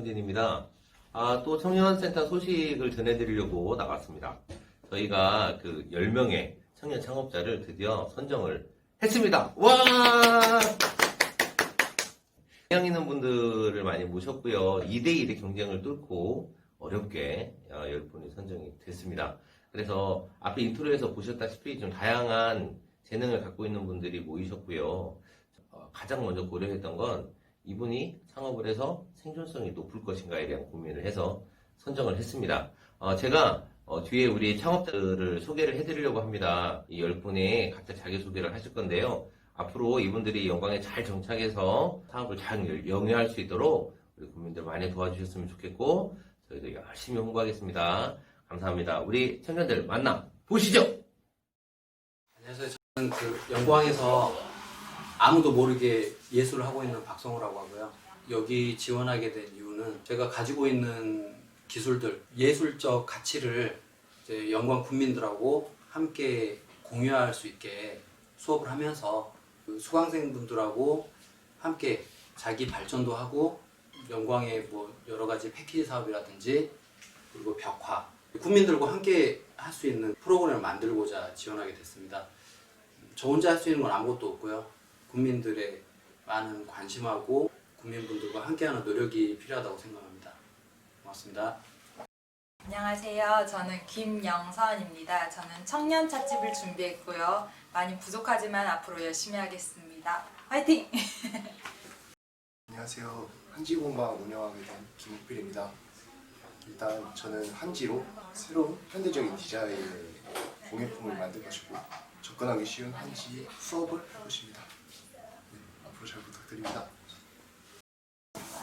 박형진입니다. 아, 또 청년센터 소식을 전해드리려고 나갔습니다. 저희가 그 10명의 청년 창업자를 드디어 선정을 했습니다. 와! 경향 있는 분들을 많이 모셨고요. 2대1의 경쟁을 뚫고 어렵게 10분이 선정이 됐습니다. 그래서 앞에 인트로에서 보셨다시피 좀 다양한 재능을 갖고 있는 분들이 모이셨고요. 어, 가장 먼저 고려했던 건 이분이 창업을 해서 생존성이 높을 것인가에 대한 고민을 해서 선정을 했습니다. 어, 제가 어, 뒤에 우리 창업자들을 소개를 해드리려고 합니다. 이 10분이 각자 자기소개를 하실 건데요. 앞으로 이분들이 영광에 잘 정착해서 사업을 잘 영위할 수 있도록 우리 국민들 많이 도와주셨으면 좋겠고 저희도 열심히 홍보하겠습니다. 감사합니다. 우리 청년들 만나 보시죠. 안녕하세요. 저는 그 영광에서 아무도 모르게 예술을 하고 있는 박성우라고 하고요. 여기 지원하게 된 이유는 제가 가지고 있는 기술들, 예술적 가치를 영광 국민들하고 함께 공유할 수 있게 수업을 하면서 그 수강생분들하고 함께 자기 발전도 하고 영광의 뭐 여러 가지 패키지 사업이라든지 그리고 벽화 국민들과 함께 할 수 있는 프로그램을 만들고자 지원하게 됐습니다. 저 혼자 할 수 있는 건 아무것도 없고요. 국민들의 많은 관심하고 국민분들과 함께하는 노력이 필요하다고 생각합니다. 고맙습니다. 안녕하세요. 저는 김영선입니다. 저는 청년 찻집을 준비했고요. 많이 부족하지만 앞으로 열심히 하겠습니다. 화이팅! 안녕하세요. 한지공방 운영하게 된 김욱필입니다. 일단 저는 한지로 새로운 현대적인 디자인의 공예품을 만들 것이고 접근하기 쉬운 한지 수업을 할 것입니다. 부탁드립니다.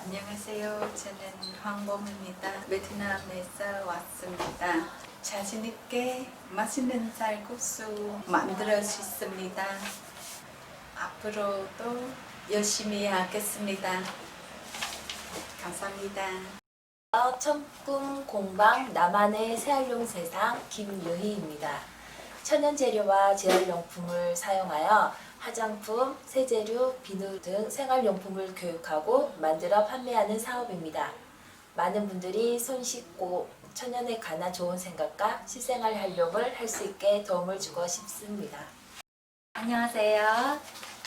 안녕하세요. 저는 황범입니다. 베트남에서 왔습니다. 자신 있게 맛있는 쌀국수 만들 수 있습니다. 앞으로도 열심히 하겠습니다. 감사합니다. 청꿈 공방 나만의 새알용 세상 김유희입니다. 천연 재료와 재활용품을 사용하여 화장품, 세제류, 비누 등 생활용품을 교육하고 만들어 판매하는 사업입니다. 많은 분들이 손 씻고 천연에 관한 좋은 생각과 실생활 활용을 할 수 있게 도움을 주고 싶습니다. 안녕하세요.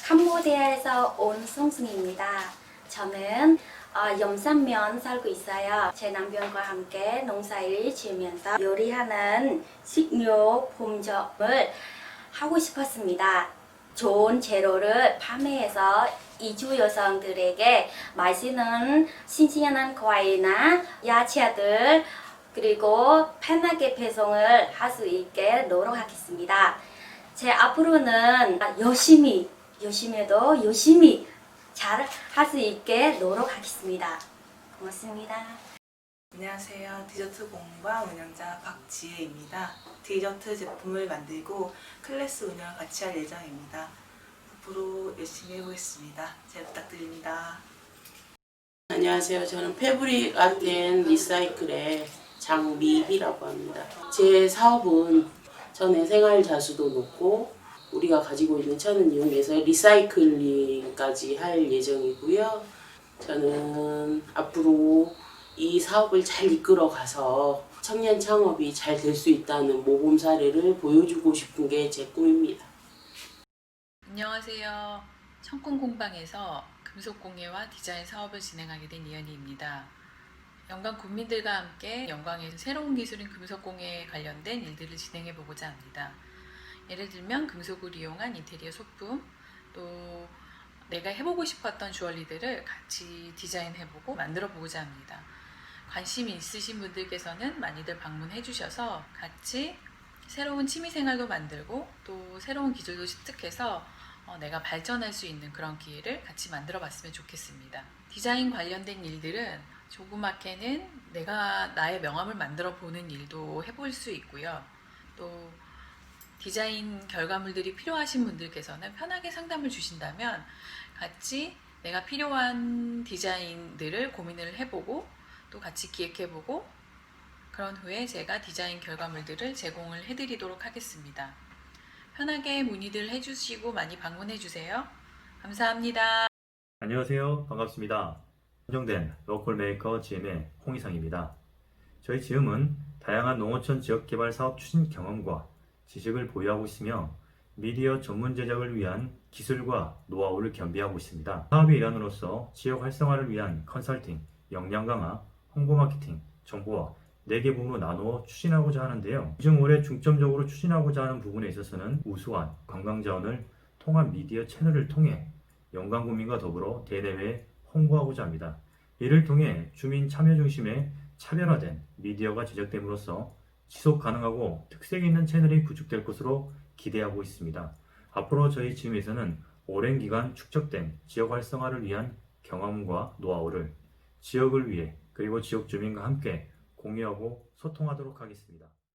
캄보디아에서 온 송승입니다. 저는 어, 염산면 살고 있어요. 제 남편과 함께 농사일 지으면서 요리하는 식료 본점을 하고 싶었습니다. 좋은 재료를 판매해서 이주 여성들에게 맛있는 신선한 과일이나 야채들 그리고 편하게 배송을 할 수 있게 노력하겠습니다. 제 앞으로는 열심히 열심히도 열심히 잘 할 수 있게 노력하겠습니다. 고맙습니다. 안녕하세요. 디저트 공방 운영자 박지혜입니다. 디저트 제품을 만들고 클래스 운영을 같이 할 예정입니다. 앞으로 열심히 해보겠습니다. 잘 부탁드립니다. 안녕하세요. 저는 패브릭 아트앤 리사이클의 장미희라고 합니다. 제 사업은 전에 생활 자수도 높고 우리가 가지고 있는 천을 이용해서 리사이클링까지 할 예정이고요. 저는 앞으로 이 사업을 잘 이끌어 가서 청년 창업이 잘 될 수 있다는 모범 사례를 보여주고 싶은 게 제 꿈입니다. 안녕하세요. 청꿈 공방에서 금속 공예와 디자인 사업을 진행하게 된 이현희입니다. 영광 국민들과 함께 영광에서 새로운 기술인 금속 공예에 관련된 일들을 진행해 보고자 합니다. 예를 들면 금속을 이용한 인테리어 소품, 또 내가 해보고 싶었던 주얼리들을 같이 디자인해보고 만들어 보고자 합니다. 관심이 있으신 분들께서는 많이들 방문해 주셔서 같이 새로운 취미생활도 만들고 또 새로운 기술도 습득해서 어, 내가 발전할 수 있는 그런 기회를 같이 만들어 봤으면 좋겠습니다. 디자인 관련된 일들은 조그맣게는 내가 나의 명함을 만들어 보는 일도 해볼 수 있고요. 또 디자인 결과물들이 필요하신 분들께서는 편하게 상담을 주신다면 같이 내가 필요한 디자인들을 고민을 해보고 또 같이 기획해보고 그런 후에 제가 디자인 결과물들을 제공을 해드리도록 하겠습니다. 편하게 문의들 해주시고 많이 방문해주세요. 감사합니다. 안녕하세요. 반갑습니다. 선정된 로컬 메이커 GM의 홍희상입니다. 저희 GM은 다양한 농어촌 지역개발 사업 추진 경험과 지식을 보유하고 있으며 미디어 전문 제작을 위한 기술과 노하우를 겸비하고 있습니다. 사업의 일환으로서 지역 활성화를 위한 컨설팅, 역량 강화, 홍보 마케팅, 정보화 4개 부문으로 나누어 추진하고자 하는데요. 그중 올해 중점적으로 추진하고자 하는 부분에 있어서는 우수한 관광 자원을 통합 미디어 채널을 통해 영광구민과 더불어 대내외에 홍보하고자 합니다. 이를 통해 주민 참여 중심의 차별화된 미디어가 제작됨으로써 지속 가능하고 특색 있는 채널이 구축될 것으로 기대하고 있습니다. 앞으로 저희 지금에서는 오랜 기간 축적된 지역 활성화를 위한 경험과 노하우를 지역을 위해 그리고 지역 주민과 함께 공유하고 소통하도록 하겠습니다.